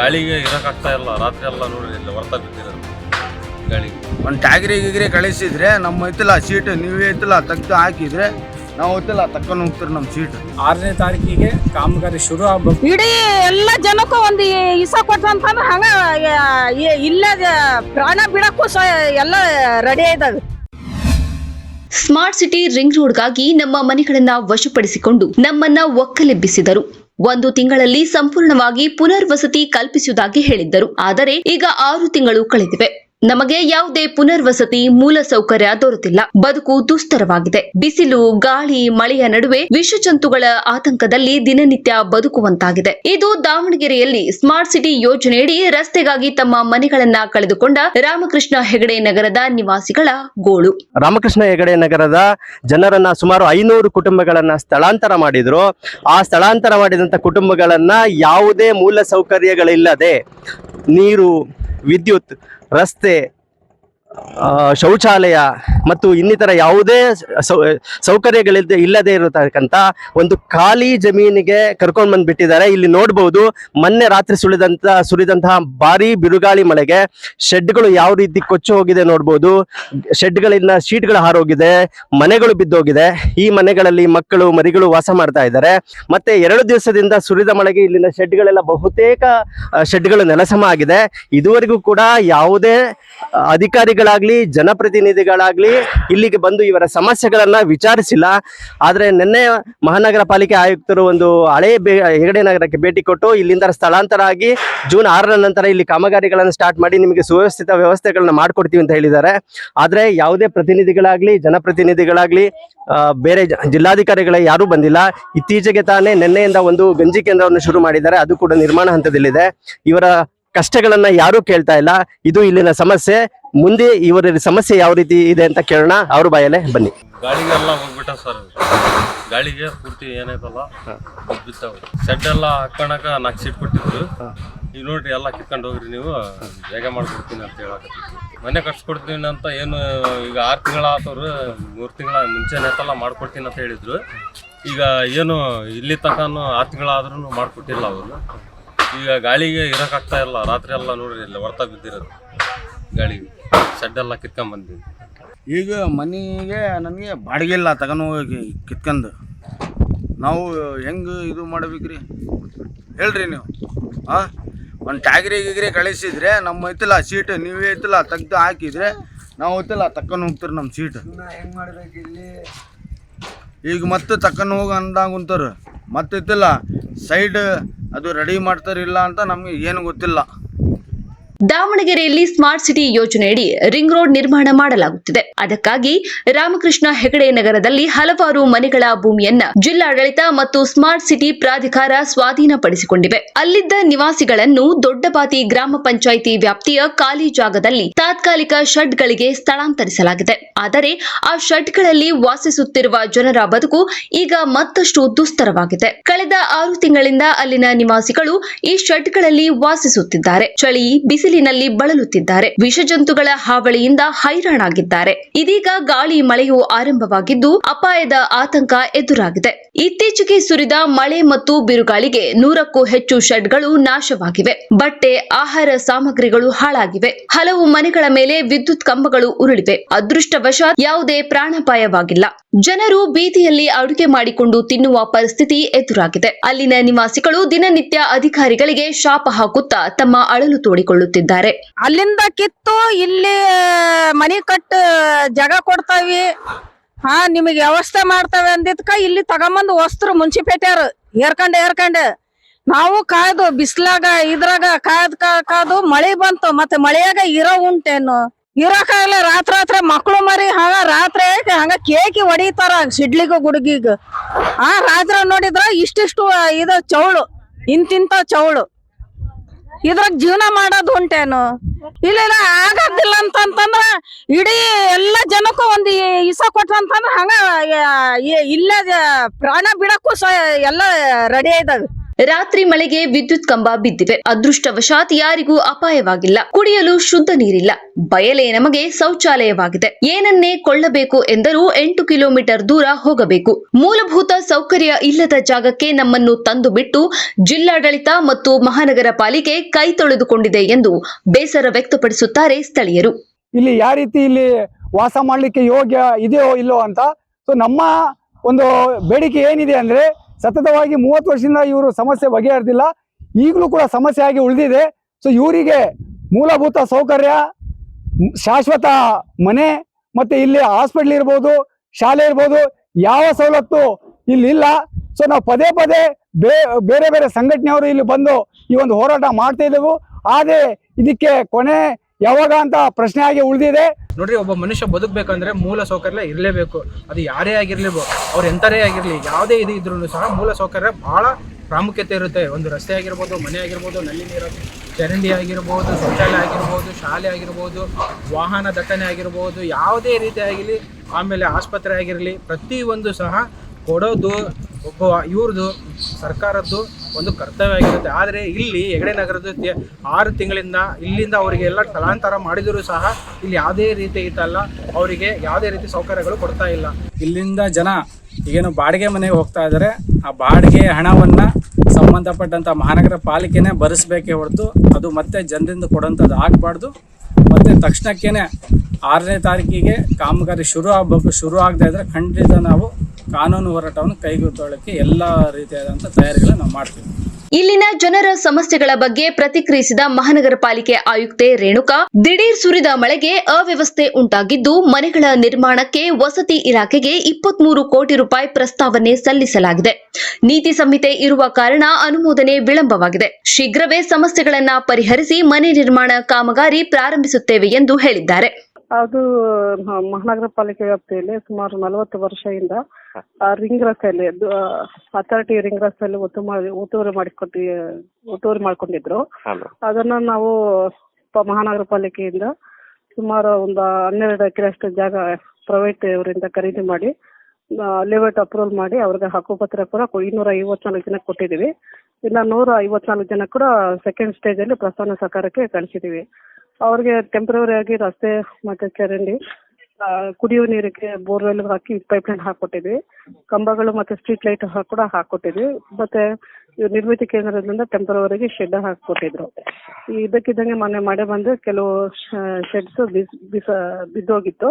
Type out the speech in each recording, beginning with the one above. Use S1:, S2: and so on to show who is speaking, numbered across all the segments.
S1: ಗಾಳಿಗೆ ಇರಕ್ಕಾಗ್ತಾ ಇಲ್ಲ ರಾತ್ರಿ ಎಲ್ಲ ನೋಡಿ ಇಲ್ಲ ಹೊರತಾ ಬಿದ್ದಿರೋದು ಗಾಳಿಗೆ
S2: ಒಂದು ಟ್ಯಾಗ್ರಿ ಗಿಗ್ರಿ ಕಳಿಸಿದ್ರೆ ನಮ್ಮ ಐತಿಲ್ಲ ಸೀಟ್ ನೀವೇ ಐತಿಲ್ಲ ತೆಗ್ದು ಹಾಕಿದ್ರೆ ನಾವು ಐತಿಲ್ಲ ತಕ್ಕೊಂಡು ಹೋಗ್ತೀರಿ ನಮ್ಮ ಸೀಟ್
S3: ಆರನೇ ತಾರೀಕಿಗೆ ಕಾಮಗಾರಿ ಶುರು ಆಗ್ಬೇಕು.
S4: ಇಡೀ ಎಲ್ಲ ಜನಕ್ಕೂ ಒಂದು ಇಸ ಕೊಟ್ಟಂತಂದ್ರೆ ಹಂಗ ಇಲ್ಲ ಪ್ರಾಣ ಬಿಡಕ್ಕೂ ಸ ಎಲ್ಲ ರೆಡಿ ಇದಾವೆ.
S5: ಸ್ಮಾರ್ಟ್ ಸಿಟಿ ರಿಂಗ್ ರೋಡ್ಗಾಗಿ ನಮ್ಮ ಮನೆಗಳನ್ನ ವಶಪಡಿಸಿಕೊಂಡು ನಮ್ಮನ್ನ ಒಕ್ಕಲೆಬ್ಬಿಸಿದರು. ಒಂದು ತಿಂಗಳಲ್ಲಿ ಸಂಪೂರ್ಣವಾಗಿ ಪುನರ್ವಸತಿ ಕಲ್ಪಿಸುವುದಾಗಿ ಹೇಳಿದ್ದರು. ಆದರೆ ಈಗ ಆರು ತಿಂಗಳು ಕಳೆದಿವೆ. ನಮಗೆ ಯಾವುದೇ ಪುನರ್ವಸತಿ ಮೂಲ ಸೌಕರ್ಯ ದೊರೆತಿಲ್ಲ. ಬದುಕು ದುಸ್ತರವಾಗಿದೆ. ಬಿಸಿಲು, ಗಾಳಿ, ಮಳೆಯ ನಡುವೆ ವಿಷಜಂತುಗಳ ಆತಂಕದಲ್ಲಿ ದಿನನಿತ್ಯ ಬದುಕುವಂತಾಗಿದೆ. ಇದು ದಾವಣಗೆರೆಯಲ್ಲಿ ಸ್ಮಾರ್ಟ್ ಸಿಟಿ ಯೋಜನೆಯಡಿ ರಸ್ತೆಗಾಗಿ ತಮ್ಮ ಮನೆಗಳನ್ನ ಕಳೆದುಕೊಂಡ ರಾಮಕೃಷ್ಣ ಹೆಗಡೆ ನಗರದ ನಿವಾಸಿಗಳ ಗೋಳು.
S6: ರಾಮಕೃಷ್ಣ ಹೆಗಡೆ ನಗರದ ಜನರನ್ನ ಸುಮಾರು ಐನೂರು ಕುಟುಂಬಗಳನ್ನ ಸ್ಥಳಾಂತರ ಮಾಡಿದ್ರು. ಆ ಸ್ಥಳಾಂತರ ಮಾಡಿದಂತ ಕುಟುಂಬಗಳನ್ನ ಯಾವುದೇ ಮೂಲ ಸೌಕರ್ಯಗಳಿಲ್ಲದೆ ನೀರು, ವಿದ್ಯುತ್ ರಸ್ತೆ ಆ, ಶೌಚಾಲಯ ಮತ್ತು ಇನ್ನಿತರ ಯಾವುದೇ ಸೌ ಸೌಕರ್ಯಗಳಿಲ್ಲದೆ ಇಲ್ಲದೆ ಇರತಕ್ಕಂಥ ಒಂದು ಖಾಲಿ ಜಮೀನಿಗೆ ಕರ್ಕೊಂಡು ಬಂದ್ಬಿಟ್ಟಿದ್ದಾರೆ. ಇಲ್ಲಿ ನೋಡ್ಬೋದು ಮೊನ್ನೆ ರಾತ್ರಿ ಸುಳಿದಂತ ಸುರಿದಂತಹ ಭಾರಿ ಬಿರುಗಾಳಿ ಮಳೆಗೆ ಶೆಡ್ಗಳು ಯಾವ ರೀತಿ ಕೊಚ್ಚಿ ಹೋಗಿದೆ ನೋಡ್ಬೋದು. ಶೆಡ್ಗಳಿಂದ ಶೀಟ್ಗಳು ಹಾರೋಗಿದೆ ಮನೆಗಳು ಬಿದ್ದೋಗಿದೆ. ಈ ಮನೆಗಳಲ್ಲಿ ಮಕ್ಕಳು ಮರಿಗಳು ವಾಸ ಮಾಡ್ತಾ ಇದ್ದಾರೆ. ಮತ್ತೆ ಎರಡು ದಿವಸದಿಂದ ಸುರಿದ ಮಳೆಗೆ ಇಲ್ಲಿನ ಶೆಡ್ಗಳೆಲ್ಲ ಬಹುತೇಕ ಶೆಡ್ಗಳು ನೆಲಸಮ ಆಗಿದೆ. ಇದುವರೆಗೂ ಕೂಡ ಯಾವುದೇ ಆ, ಅಧಿಕಾರಿಗಳಾಗ್ಲಿ ಜನಪ್ರತಿನಿಧಿಗಳಾಗ್ಲಿ ಇಲ್ಲಿಗೆ ಬಂದು ಇವರ ಸಮಸ್ಯೆಗಳನ್ನ ವಿಚಾರಿಸಿಲ್ಲ. ಆದ್ರೆ ನಿನ್ನೆ ಮಹಾನಗರ ಪಾಲಿಕೆ ಆಯುಕ್ತರು ಒಂದು ಹಳೆ ಹೆಗಡೆ ನಗರಕ್ಕೆ ಭೇಟಿ ಕೊಟ್ಟು ಇಲ್ಲಿಂದ ಸ್ಥಳಾಂತರ ಆಗಿ ಜೂನ್ ಆರರ ನಂತರ ಇಲ್ಲಿ ಕಾಮಗಾರಿಗಳನ್ನು ಸ್ಟಾರ್ಟ್ ಮಾಡಿ ನಿಮಗೆ ಸುವ್ಯವಸ್ಥಿತ ವ್ಯವಸ್ಥೆಗಳನ್ನ ಮಾಡ್ಕೊಡ್ತೀವಿ ಅಂತ ಹೇಳಿದ್ದಾರೆ. ಆದ್ರೆ ಯಾವುದೇ ಪ್ರತಿನಿಧಿಗಳಾಗ್ಲಿ, ಜನಪ್ರತಿನಿಧಿಗಳಾಗ್ಲಿ ಬೇರೆ ಜಿಲ್ಲಾಧಿಕಾರಿಗಳ ಯಾರೂ ಬಂದಿಲ್ಲ. ಇತ್ತೀಚೆಗೆ ತಾನೇ ನಿನ್ನೆಯಿಂದ ಒಂದು ಗಂಜಿ ಕೇಂದ್ರವನ್ನು ಶುರು ಮಾಡಿದ್ದಾರೆ. ಅದು ಕೂಡ ನಿರ್ಮಾಣ ಹಂತದಲ್ಲಿದೆ. ಇವರ ಕಷ್ಟಗಳನ್ನ ಯಾರೂ ಕೇಳ್ತಾ ಇಲ್ಲ. ಇದು ಇಲ್ಲಿನ ಸಮಸ್ಯೆ. ಮುಂದೆ ಇವರ ಸಮಸ್ಯೆ ಯಾವ ರೀತಿ ಇದೆ ಅಂತ ಕೇಳೋಣ. ಅವ್ರ ಬಾಯಲ್ಲೇ ಬನ್ನಿ.
S1: ಗಾಳಿಗೆಲ್ಲ ಹೋಗ್ಬಿಟ್ಟ ಸರ್ ಗಾಳಿಗೆ ಪೂರ್ತಿ ಏನೈತಲ್ಲ ಬಿದ್ದಾವೆ ಸೆಡ್ ಎಲ್ಲ ಹಾಕೋಣಕ ನಾಲ್ಕು ಸೀಟ್ ಕೊಟ್ಟಿದ್ರು. ಈಗ ನೋಡ್ರಿ ಎಲ್ಲ ಕಿತ್ಕೊಂಡು ಹೋಗ್ರಿ ನೀವು. ಬೇಗ ಮಾಡ್ಕೊಡ್ತೀನಿ ಅಂತ ಹೇಳಕ್ ಮನೆ ಕಟ್ಸ್ಕೊಡ್ತೀನಿ ಅಂತ ಏನು ಈಗ ಆರು ತಿಂಗಳ ಆತವ್ರು ಮೂರು ತಿಂಗಳ ಮುಂಚೆನೆ ಐತಲ್ಲ ಮಾಡ್ಕೊಡ್ತೀನಿ ಅಂತ ಹೇಳಿದ್ರು. ಈಗ ಏನು ಇಲ್ಲಿ ತನಕನೂ ಆರು ತಿಂಗಳಾದ್ರೂ ಮಾಡ್ಕೊಟ್ಟಿಲ್ಲ ಅವರು. ಈಗ ಗಾಳಿಗೆ ಇರಕ್ಕಾಗ್ತಾ ಇಲ್ಲ. ರಾತ್ರಿ ಎಲ್ಲ ನೋಡ್ರಿ ಇಲ್ಲಿ ಹೊರತಾಗ ಬಿದ್ದಿರೋದು ಗಾಳಿಗೆ. ಸೆಡ್ ಎಲ್ಲ ಕಿತ್ಕೊಂಡ್ ಬಂದ್ವಿ
S2: ಈಗ ಮನೆಗೆ ನನಗೆ ಬಾಡಿಗೆ ಇಲ್ಲ ತಗೊಂಡು ಹೋಗಿ ಕಿತ್ಕೊಂಡು. ನಾವು ಹೆಂಗೆ ಇದು ಮಾಡ್ಬೇಕ್ರಿ? ಹೇಳ್ರಿ ನೀವು. ಹಾಂ ಒಂದು ಟ್ಯಾಗ್ರಿ ಗಿಗ್ರಿ ಕಳಿಸಿದ್ರೆ ನಮ್ಮ ಐತಿಲ್ಲ ಸೀಟ್ ನೀವೇ ಐತಿಲ್ಲ ತೆಗ್ದು ಹಾಕಿದ್ರೆ ನಾವು ಐತಿಲ್ಲ ತಕ್ಕೊಂಡು ಹೋಗ್ತೀರಿ ನಮ್ಮ ಸೀಟ್. ಈಗ ಮತ್ತೆ ತಕ್ಕೊಂಡು ಹೋಗಿ ಅಂದಾಗ ಕುಂತಾರೆ ಮತ್ತೆ ಐತಿಲ್ಲ ಸೈಡ್ ಅದು ರೆಡಿ ಮಾಡ್ತಾರಿಲ್ಲ ಅಂತ ನಮಗೆ ಏನು ಗೊತ್ತಿಲ್ಲ.
S5: ದಾವಣಗೆರೆಯಲ್ಲಿ ಸ್ಮಾರ್ಟ್ ಸಿಟಿ ಯೋಜನೆಯಡಿ ರಿಂಗ್ ರೋಡ್ ನಿರ್ಮಾಣ ಮಾಡಲಾಗುತ್ತಿದೆ. ಅದಕ್ಕಾಗಿ ರಾಮಕೃಷ್ಣ ಹೆಗಡೆ ನಗರದಲ್ಲಿ ಹಲವಾರು ಮನೆಗಳ ಭೂಮಿಯನ್ನ ಜಿಲ್ಲಾಡಳಿತ ಮತ್ತು ಸ್ಮಾರ್ಟ್ ಸಿಟಿ ಪ್ರಾಧಿಕಾರ ಸ್ವಾಧೀನಪಡಿಸಿಕೊಂಡಿವೆ. ಅಲ್ಲಿದ್ದ ನಿವಾಸಿಗಳನ್ನು ದೊಡ್ಡಬಾತಿ ಗ್ರಾಮ ಪಂಚಾಯಿತಿ ವ್ಯಾಪ್ತಿಯ ಖಾಲಿ ಜಾಗದಲ್ಲಿ ತಾತ್ಕಾಲಿಕ ಶೆಡ್ಗಳಿಗೆ ಸ್ಥಳಾಂತರಿಸಲಾಗಿದೆ. ಆದರೆ ಆ ಶೆಡ್ಗಳಲ್ಲಿ ವಾಸಿಸುತ್ತಿರುವ ಜನರ ಬದುಕು ಈಗ ಮತ್ತಷ್ಟು ದುಸ್ತರವಾಗಿದೆ. ಕಳೆದ ಆರು ತಿಂಗಳಿಂದ ಅಲ್ಲಿನ ನಿವಾಸಿಗಳು ಈ ಶೆಡ್ಗಳಲ್ಲಿ ವಾಸಿಸುತ್ತಿದ್ದಾರೆ. ಚಳಿ ಬಿಸಿಲಿನಲ್ಲಿ ಬಳಲುತ್ತಿದ್ದಾರೆ. ವಿಷಜಂತುಗಳ ಹಾವಳಿಯಿಂದ ಹೈರಾಣಾಗಿದ್ದಾರೆ. ಇದೀಗ ಗಾಳಿ ಮಳೆಯು ಆರಂಭವಾಗಿದ್ದು ಅಪಾಯದ ಆತಂಕ ಎದುರಾಗಿದೆ. ಇತ್ತೀಚೆಗೆ ಸುರಿದ ಮಳೆ ಮತ್ತು ಬಿರುಗಾಳಿಗೆ ನೂರಕ್ಕೂ ಹೆಚ್ಚು ಶೆಡ್ಗಳು ನಾಶವಾಗಿವೆ. ಬಟ್ಟೆ, ಆಹಾರ ಸಾಮಗ್ರಿಗಳು ಹಾಳಾಗಿವೆ. ಹಲವು ಮನೆಗಳ ಮೇಲೆ ವಿದ್ಯುತ್ ಕಂಬಗಳು ಉರುಳಿವೆ. ಅದೃಷ್ಟವಶಾತ್ ಯಾವುದೇ ಪ್ರಾಣಾಪಾಯವಾಗಿಲ್ಲ. ಜನರು ಬೀದಿಯಲ್ಲಿ ಅಡುಗೆ ಮಾಡಿಕೊಂಡು ತಿನ್ನುವ ಪರಿಸ್ಥಿತಿ ಎದುರಾಗಿದೆ. ಅಲ್ಲಿನ ನಿವಾಸಿಗಳು ದಿನನಿತ್ಯ ಅಧಿಕಾರಿಗಳಿಗೆ ಶಾಪ ಹಾಕುತ್ತಾ ತಮ್ಮ ಅಳಲು ತೋಡಿಕೊಳ್ಳುತ್ತಿದ್ದಾರೆ.
S4: ಅಲ್ಲಿಂದ ಕಿತ್ತು, ಇಲ್ಲಿ ಮನಿ ಕಟ್ಟ ಜಾಗ ಕೊಡ್ತಾವಿ. ಹಾ, ನಿಮಗೆ ವ್ಯವಸ್ಥೆ ಮಾಡ್ತಾವೆ ಅಂದಿದ್ಕ ಇಲ್ಲಿ ತಗೊಂಬಂದು ವಸ್ತ್ರ ಮುನ್ಸಿಪೇಟೆಯವ್ರು ಏರ್ಕಂಡ ಏರ್ಕಂಡ. ನಾವು ಕಾಯ್ದು, ಬಿಸಿಲಾಗ, ಇದ್ರಾಗ ಕಾಯ್ದು, ಕಾ- ಕಾದು ಮಳಿ ಬಂತು. ಮತ್ತೆ ಮಳೆಯಾಗ ಇರೋ ಉಂಟೇನು? ಇರೋಕಾಗಲ್ಲ ರಾತ್ರಿ ರಾತ್ರಿ ಮಕ್ಕಳು ಮರಿ ಹಂಗ ರಾತ್ರಿ ಹಂಗ ಕೇಕಿ ಹೊಡಿತಾರ ಸಿಡ್ಲಿಗ, ಗುಡುಗಿಗ. ಆ, ರಾತ್ರಿ ನೋಡಿದ್ರ ಇಷ್ಟಿಷ್ಟು ಇದು ಚೌಳು. ಇಂತಿಂತ ಚೌಳು. ಇದ್ರಾಗ ಜೀವನ ಮಾಡೋದು ಉಂಟೇನು? ಇಲ್ಲ ಇಲ್ಲ ಆಗೋದಿಲ್ಲ ಅಂತಂತಂದ್ರ ಇಡೀ ಎಲ್ಲ ಜನಕ್ಕೂ ಒಂದು ಇಸ ಕೊಟ್ಟಂತಂದ್ರ ಹಂಗ ಇಲ್ಲ ಪ್ರಾಣ ಬಿಡಕ್ಕೂ ಎಲ್ಲ ರೆಡಿ ಇದಾವೆ.
S5: ರಾತ್ರಿ ಮಳೆಗೆ ವಿದ್ಯುತ್ ಕಂಬ ಬಿದ್ದಿವೆ. ಅದೃಷ್ಟವಶಾತ್ ಯಾರಿಗೂ ಅಪಾಯವಾಗಿಲ್ಲ. ಕುಡಿಯಲು ಶುದ್ಧ ನೀರಿಲ್ಲ. ಬಯಲೇ ನಮಗೆ ಶೌಚಾಲಯವಾಗಿದೆ. ಏನನ್ನೇ ಕೊಳ್ಳಬೇಕು ಎಂದರೂ ಎಂಟು ಕಿಲೋಮೀಟರ್ ದೂರ ಹೋಗಬೇಕು. ಮೂಲಭೂತ ಸೌಕರ್ಯ ಇಲ್ಲದ ಜಾಗಕ್ಕೆ ನಮ್ಮನ್ನು ತಂದು ಬಿಟ್ಟು ಜಿಲ್ಲಾಡಳಿತ ಮತ್ತು ಮಹಾನಗರ ಪಾಲಿಕೆ ಕೈ ತೊಳೆದುಕೊಂಡಿದೆ ಎಂದು ಬೇಸರ ವ್ಯಕ್ತಪಡಿಸುತ್ತಾರೆ ಸ್ಥಳೀಯರು.
S7: ಇಲ್ಲಿ ಯಾವ ರೀತಿ ಇಲ್ಲಿ ವಾಸ ಮಾಡಲಿಕ್ಕೆ ಯೋಗ್ಯ ಇದೆಯೋ ಇಲ್ಲೋ ಅಂತ. ಸೊ ನಮ್ಮ ಒಂದು ಬೇಡಿಕೆ ಏನಿದೆ ಅಂದ್ರೆ ಸತತವಾಗಿ ಮೂವತ್ತು ವರ್ಷದಿಂದ ಇವರು ಸಮಸ್ಯೆ ಬಗೆಹರಿದಿಲ್ಲ. ಈಗಲೂ ಕೂಡ ಸಮಸ್ಯೆ ಆಗಿ ಉಳಿದಿದೆ. ಸೊ ಇವರಿಗೆ ಮೂಲಭೂತ ಸೌಕರ್ಯ, ಶಾಶ್ವತ ಮನೆ, ಮತ್ತೆ ಇಲ್ಲಿ ಹಾಸ್ಪಿಟ್ಲ್ ಇರ್ಬೋದು, ಶಾಲೆ ಇರ್ಬೋದು, ಯಾವ ಸವಲತ್ತು ಇಲ್ಲಿ ಇಲ್ಲ. ಸೊ ನಾವು ಪದೇ ಪದೇ ಬೇರೆ ಬೇರೆ ಸಂಘಟನೆಯವರು ಇಲ್ಲಿ ಬಂದು ಈ ಒಂದು ಹೋರಾಟ ಮಾಡ್ತಾ ಇದ್ದೆವು. ಆದರೆ ಇದಕ್ಕೆ ಕೊನೆ ಯಾವಾಗ ಅಂತ ಪ್ರಶ್ನೆ ಆಗಿ ಉಳಿದಿದೆ.
S3: ನೋಡ್ರಿ, ಒಬ್ಬ ಮನುಷ್ಯ ಬದುಕಬೇಕಂದ್ರೆ ಮೂಲ ಸೌಕರ್ಯ ಇರಲೇಬೇಕು. ಅದು ಯಾರೇ ಆಗಿರ್ಲಿ ಅವ್ರು ಎಂತರೇ ಆಗಿರಲಿ, ಯಾವುದೇ ಇದು ಇದ್ರೂ ಸಹ ಮೂಲ ಸೌಕರ್ಯ ಬಹಳ ಪ್ರಾಮುಖ್ಯತೆ ಇರುತ್ತೆ. ಒಂದು ರಸ್ತೆ ಆಗಿರ್ಬೋದು, ಮನೆ ಆಗಿರ್ಬೋದು, ನಲ್ಲಿ ನೀರು, ಚರಂಡಿ ಆಗಿರ್ಬೋದು, ಶೌಚಾಲಯ ಆಗಿರ್ಬೋದು, ಶಾಲೆ ಆಗಿರ್ಬೋದು, ವಾಹನ ದಟ್ಟಣೆ ಆಗಿರ್ಬೋದು, ಯಾವುದೇ ರೀತಿ ಆಗಿರಲಿ, ಆಮೇಲೆ ಆಸ್ಪತ್ರೆ ಆಗಿರಲಿ, ಪ್ರತಿಯೊಂದು ಸಹ ಕೊಡೋದು ಒಬ್ಬ ಇವ್ರದ್ದು, ಸರ್ಕಾರದ್ದು ಒಂದು ಕರ್ತವ್ಯ ಆಗಿರುತ್ತೆ. ಆದರೆ ಇಲ್ಲಿ ಹೆಗಡೆ ನಗರದ ಆರು ತಿಂಗಳಿಂದ ಇಲ್ಲಿಂದ ಅವರಿಗೆ ಎಲ್ಲ ಸ್ಥಳಾಂತರ ಮಾಡಿದರೂ ಸಹ ಇಲ್ಲಿ ಯಾವುದೇ ರೀತಿ ಇತ್ತಲ್ಲ ಅವರಿಗೆ ಯಾವುದೇ ರೀತಿ ಸೌಕರ್ಯಗಳು ಕೊಡ್ತಾ ಇಲ್ಲ. ಇಲ್ಲಿಂದ ಜನ ಈಗೇನು ಬಾಡಿಗೆ ಮನೆಗೆ ಹೋಗ್ತಾ ಇದ್ದಾರೆ. ಆ ಬಾಡಿಗೆ ಹಣವನ್ನು ಸಂಬಂಧಪಟ್ಟಂಥ ಮಹಾನಗರ ಪಾಲಿಕೆನೇ ಭರಿಸ್ಬೇಕೇ ಹೊರತು ಅದು ಮತ್ತೆ ಜನರಿಂದ ಕೊಡೋಂಥದ್ದು ಆಗಬಾರ್ದು. ಮತ್ತು ತಕ್ಷಣಕ್ಕೇ ಆರನೇ ತಾರೀಕಿಗೆ ಕಾಮಗಾರಿ ಶುರು ಆಗಬೇಕು, ಶುರು ಆಗದೆ ಇದ್ದರೆ ಖಂಡಿತ ನಾವು ಕಾನೂನು ಹೋರಾಟವನ್ನು ಕೈಗೊಳ್ಳಕ್ಕೆ ಎಲ್ಲ ರೀತಿಯಾದಂಥ ತಯಾರಿಗಳನ್ನ ನಾವು ಮಾಡ್ತೀವಿ.
S5: ಇಲ್ಲಿನ ಜನರ ಸಮಸ್ಯೆಗಳ ಬಗ್ಗೆ ಪ್ರತಿಕ್ರಿಯಿಸಿದ ಮಹಾನಗರ ಪಾಲಿಕೆ ಆಯುಕ್ತೆ ರೇಣುಕಾ, ದಿಢೀರ್ ಸುರಿದ ಮಳೆಗೆ ಅವ್ಯವಸ್ಥೆ ಉಂಟಾಗಿದ್ದು, ಮನೆಗಳ ನಿರ್ಮಾಣಕ್ಕೆ ವಸತಿ ಇಲಾಖೆಗೆ ಇಪ್ಪತ್ಮೂರು ಕೋಟಿ ರೂಪಾಯಿ ಪ್ರಸ್ತಾವನೆ ಸಲ್ಲಿಸಲಾಗಿದೆ. ನೀತಿ ಸಂಹಿತೆ ಇರುವ ಕಾರಣ ಅನುಮೋದನೆ ವಿಳಂಬವಾಗಿದೆ. ಶೀಘ್ರವೇ ಸಮಸ್ಯೆಗಳನ್ನ ಪರಿಹರಿಸಿ ಮನೆ ನಿರ್ಮಾಣ ಕಾಮಗಾರಿ ಪ್ರಾರಂಭಿಸುತ್ತೇವೆ ಎಂದು ಹೇಳಿದ್ದಾರೆ.
S8: ಅದು ಮಹಾನಗರ ಪಾಲಿಕೆ ವ್ಯಾಪ್ತಿಯಲ್ಲಿ ಸುಮಾರು ನಲವತ್ತು ವರ್ಷದಿಂದ ಆ ರಿಂಗ್ ರಸ್ತೆಯಲ್ಲಿ ಅಥಾರಿಟಿ ರಿಂಗ್ ರಸ್ತೆಯಲ್ಲಿ ಒತ್ತು ಮಾಡಿ ಒತ್ತುವರಿ ಮಾಡಿಕೊಟ್ಟಿ ಒತ್ತುವರಿ ಮಾಡ್ಕೊಂಡಿದ್ರು. ಅದನ್ನ ನಾವು ಪ- ಮಹಾನಗರ ಪಾಲಿಕೆಯಿಂದ ಸುಮಾರು ಒಂದು ಹನ್ನೆರಡು ಎಕರೆಯಷ್ಟು ಜಾಗ ಪ್ರೈವೇಟ್ ಇವರಿಂದ ಖರೀದಿ ಮಾಡಿ ಲೇಔಟ್ ಅಪ್ರೂವಲ್ ಮಾಡಿ ಅವ್ರಿಗೆ ಹಕ್ಕುಪತ್ರ ಕೂಡ ಕೊ- ಇನ್ನೂರ ಐವತ್ನಾಲ್ಕು ಜನಕ್ಕೆ ಕೊಟ್ಟಿದ್ದೀವಿ. ಇನ್ನು ನೂರ ಐವತ್ನಾಲ್ಕು ಜನ ಕೂಡ ಸೆಕೆಂಡ್ ಸ್ಟೇಜ್ ಅಲ್ಲಿ ಪ್ರಸ್ತಾವನೆ ಸರ್ಕಾರಕ್ಕೆ ಕಳಿಸಿದ್ದೀವಿ. ಅವ್ರಿಗೆ ಟೆಂಪ್ರವರಿ ಆಗಿ ರಸ್ತೆ ಮತ್ತೆ ಚರಂಡಿ ಕುಡಿಯುವ ನೀರಿಗೆ ಬೋರ್ವೆಲ್ ಹಾಕಿ ಪೈಪ್ ಲೈನ್ ಹಾಕೊಟ್ಟಿದ್ವಿ. ಕಂಬಗಳು ಮತ್ತೆ ಸ್ಟ್ರೀಟ್ ಲೈಟ್ ಕೂಡ ಹಾಕೊಟ್ಟಿದ್ವಿ. ಮತ್ತೆ ನಿರ್ಮಿತಿ ಕೇಂದ್ರದಿಂದ ಟೆಂಪ್ರವರಿಗೆ ಶೆಡ್ ಹಾಕೊಟ್ಟಿದ್ರು ಇದಕ್ಕಿದ್ದಂಗೆ ಮೊನ್ನೆ ಮಳೆ ಬಂದು ಕೆಲವು ಶೆಡ್ಸ್ ಬಿಸ್, ಬಿಸ, ಬಿದ್ದೋಗಿತ್ತು.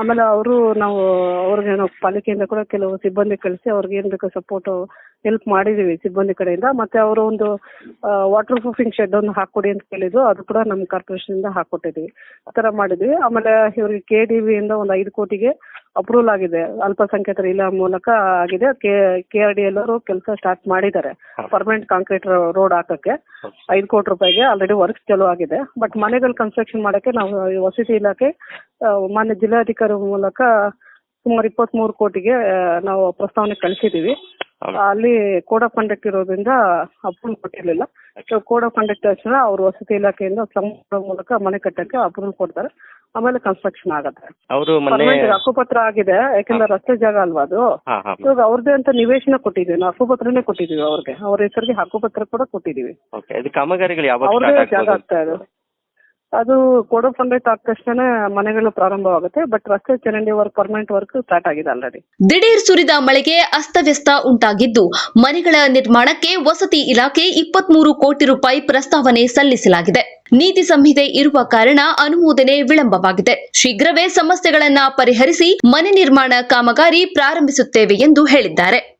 S8: ಆಮೇಲೆ ಅವರು ನಾವು ಅವ್ರಿಗೆ ಪಾಲಿಕೆಯಿಂದ ಕೂಡ ಕೆಲವು ಸಿಬ್ಬಂದಿ ಕಳಿಸಿ ಅವ್ರಿಗೆ ಏನ್ ಬೇಕೋ ಸಪೋರ್ಟ್ ಹೆಲ್ಪ್ ಮಾಡಿದೀವಿ ಸಿಬ್ಬಂದಿ ಕಡೆಯಿಂದ. ಮತ್ತೆ ಅವರು ಒಂದು ವಾಟರ್ ಪ್ರೂಫಿಂಗ್ ಶೆಡ್ ಒಂದು ಹಾಕೊಡಿ ಅಂತ ಕೇಳಿದ್ರು. ಅದು ಕೂಡ ನಮ್ಮ ಕಾರ್ಪೊರೇಷನ್ ಇಂದ ಹಾಕೊಟ್ಟಿದ್ವಿ. ಆ ತರ ಮಾಡಿದ್ವಿ. ಆಮೇಲೆ ಇವ್ರಿಗೆ ಕೆ ಡಿ ವಿ ಇಂದ ಒಂದು ಐದು ಕೋಟಿಗೆ ಅಪ್ರೂವಲ್ ಆಗಿದೆ. ಅಲ್ಪಸಂಖ್ಯಾತರ ಇಲ್ಲ ಮೂಲಕ ಆಗಿದೆ. ಕೆ ಆರ್ ಡಿ ಎಲ್ಲರೂ ಕೆಲಸ ಸ್ಟಾರ್ಟ್ ಮಾಡಿದ್ದಾರೆ. ಪರ್ಮನೆಂಟ್ ಕಾಂಕ್ರೀಟ್ ರೋಡ್ ಹಾಕಕ್ಕೆ. ಐದು ಕೋಟಿ ರೂಪಾಯಿಗೆ ಆಲ್ರೆಡಿ ವರ್ಕ್ ಚಾಲೂ ಆಗಿದೆ. ಬಟ್ ಮನೆಗಳು ಕನ್ಸ್ಟ್ರಕ್ಷನ್ ಮಾಡಕ್ಕೆ ನಾವು ಈ ವಸತಿ ಇಲಾಖೆ ಮಾನ್ಯ ಜಿಲ್ಲಾಧಿಕಾರಿ ಮೂಲಕ ಸುಮಾರು ಇಪ್ಪತ್ಮೂರು ಕೋಟಿಗೆ ನಾವು ಪ್ರಸ್ತಾವನೆ ಕಳಿಸಿದೀವಿ. ಅಲ್ಲಿ ಕೋಡ್ ಆಫ್ ಕಂಡಕ್ಟ್ ಇರೋದ್ರಿಂದ ಅಪ್ರೂವಲ್ ಕೊಟ್ಟಿರ್ಲಿಲ್ಲ. ಸೊ ಕೋಡ್ ಆಫ್ ಕಂಡಕ್ಟ್ ತಕ್ಷಣ ಅವ್ರ ವಸತಿ ಇಲಾಖೆಯಿಂದ ಸಂಬಳ ಮೂಲಕ ಮನೆ ಕಟ್ಟಕ್ಕೆ ಅಪ್ರೂವಲ್ ಕೊಡ್ತಾರೆ. ಆಮೇಲೆ ಕನ್ಸ್ಟ್ರಕ್ಷನ್ ಆಗತ್ತೆ.
S6: ಅವರು
S8: ಹಕ್ಕುಪತ್ರ ಆಗಿದೆ ಯಾಕಂದ್ರೆ ರಸ್ತೆ ಜಾಗ ಅಲ್ವಾ ಅದು? ಇವಾಗ ಅವ್ರದೇ ಅಂತ ನಿವೇಶನ ಕೊಟ್ಟಿದ್ದೀವಿ ನಾವು ಹಕ್ಕುಪತ್ರನೇ ಕೊಟ್ಟಿದ್ದೀವಿ ಅವ್ರಿಗೆ. ಅವ್ರ ಹೆಸರಿಗೆ ಹಕ್ಕುಪತ್ರ ಕೂಡ
S6: ಇದು ಕಾಮಗಾರಿಗಳು
S8: ಜಾಗ ಆಗ್ತಾ ಇದೆ. ಅದು ಕೊಡೋ ಆಫ್ ಆದ ತಕ್ಷಣ ಮನೆಗಳು ಪ್ರಾರಂಭವಾಗುತ್ತೆ ಬಟ್ ರಸ್ತೆ ಚರಂಡಿ ವರ್ಕ್ ಪರ್ಮನೆಂಟ್ ವರ್ಕ್ ಸ್ಟಾರ್ಟ್ ಆಗಿದೆ ಆಲ್ರೆಡಿ
S5: ದಿಢೀರ್ ಸುರಿದ ಮಳೆಗೆ ಅಸ್ತವ್ಯಸ್ತ ಉಂಟಾಗಿದ್ದು, ಮನೆಗಳ ನಿರ್ಮಾಣಕ್ಕೆ ವಸತಿ ಇಲಾಖೆ ಇಪ್ಪತ್ಮೂರು ಕೋಟಿ ರೂಪಾಯಿ ಪ್ರಸ್ತಾವನೆ ಸಲ್ಲಿಸಲಾಗಿದೆ. ನೀತಿ ಸಂಹಿತೆ ಇರುವ ಕಾರಣ ಅನುಮೋದನೆ ವಿಳಂಬವಾಗಿದೆ. ಶೀಘ್ರವೇ ಸಮಸ್ಯೆಗಳನ್ನ ಪರಿಹರಿಸಿ ಮನೆ ನಿರ್ಮಾಣ ಕಾಮಗಾರಿ ಪ್ರಾರಂಭಿಸುತ್ತೇವೆ ಎಂದು ಹೇಳಿದ್ದಾರೆ.